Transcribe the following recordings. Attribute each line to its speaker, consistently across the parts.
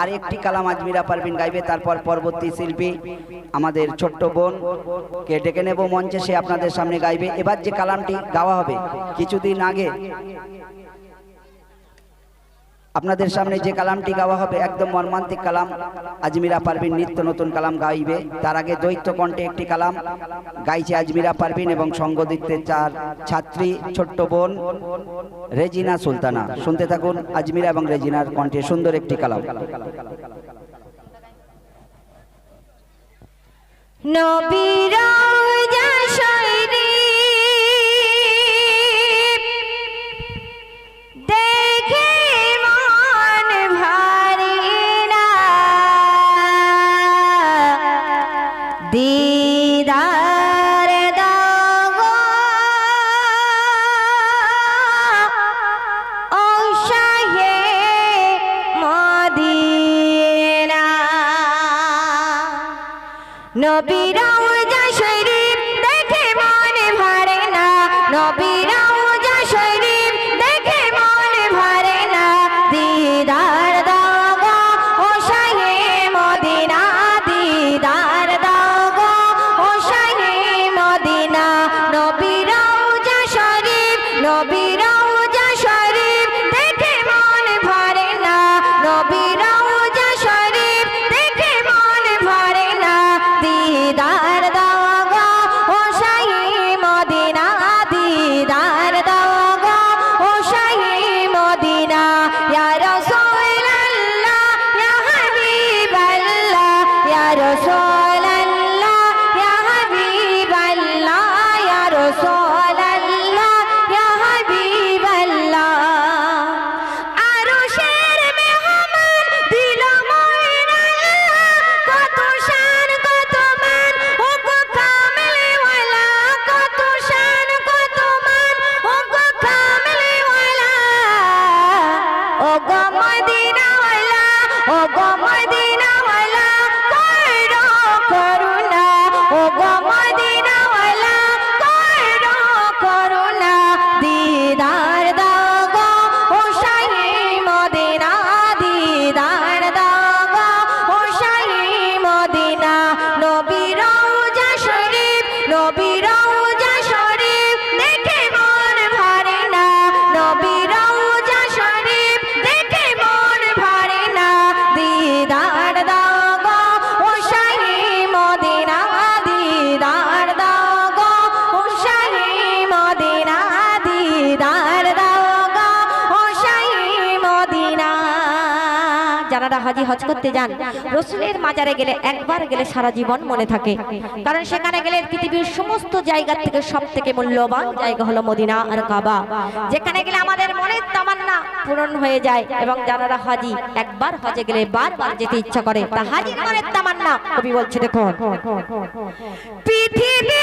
Speaker 1: আর একটি কালাম আজমিরা পারবিন গাইবে, তারপর পরবর্তী শিল্পী আমাদের ছোট্ট বোন। কে ডেকে নেব মঞ্চে, সে আপনাদের সামনে গাইবে। এবার যে কালামটি গাওয়া হবে, কিছুদিন আগে আপনাদের সামনে যে কালামটি গাওয়া হবে একদম মর্মান্তিক কালাম। আজমিরা পারবিন নিত্য নতুন কালাম গাইবে। তার আগে দৈত্য কণ্ঠে একটি কালাম গাইছে আজমিরা পারবিন এবং সঙ্গ দিতে চার ছাত্রী, ছোট্ট বোন রেজিনা সুলতানা। শুনতে থাকুন আজমিরা এবং রেজিনার কণ্ঠে সুন্দর একটি কালাম।
Speaker 2: নবীরা I'll be down. আপনারা হাজি হজ করতে যান। রসুলের মাজারে গেলে একবার গেলে সারা জীবন মনে থাকে। কারণ সেখানে গেলে পৃথিবীর সমস্ত জায়গা থেকে সব থেকে মূল্যবান জায়গা হলো মদিনা আর কাবা। যেখানে গেলে আমাদের মনের তামান্না পূরণ হয়ে যায় এবং যারা হাজি একবার হজে গেলে বারবার যেতে ইচ্ছা করে তা হাজির মনের তামান্না কবি বলছে দেখুন। পৃথিবী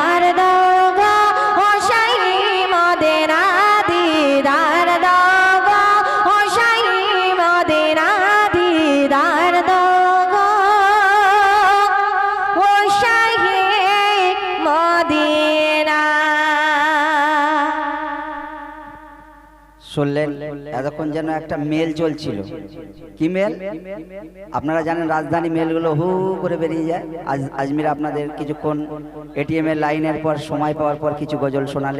Speaker 1: শুনলেন, এতক্ষণ যেন একটা মেল চলছিল। কি মেল? আপনারা জানেন রাজধানী মেলগুলো হু করে বেরিয়ে যায়। আজ আজমির আপনাদের কিছুক্ষণ এটিএম এর লাইনের পর সময় পাওয়ার পর কিছু গজল শোনালে।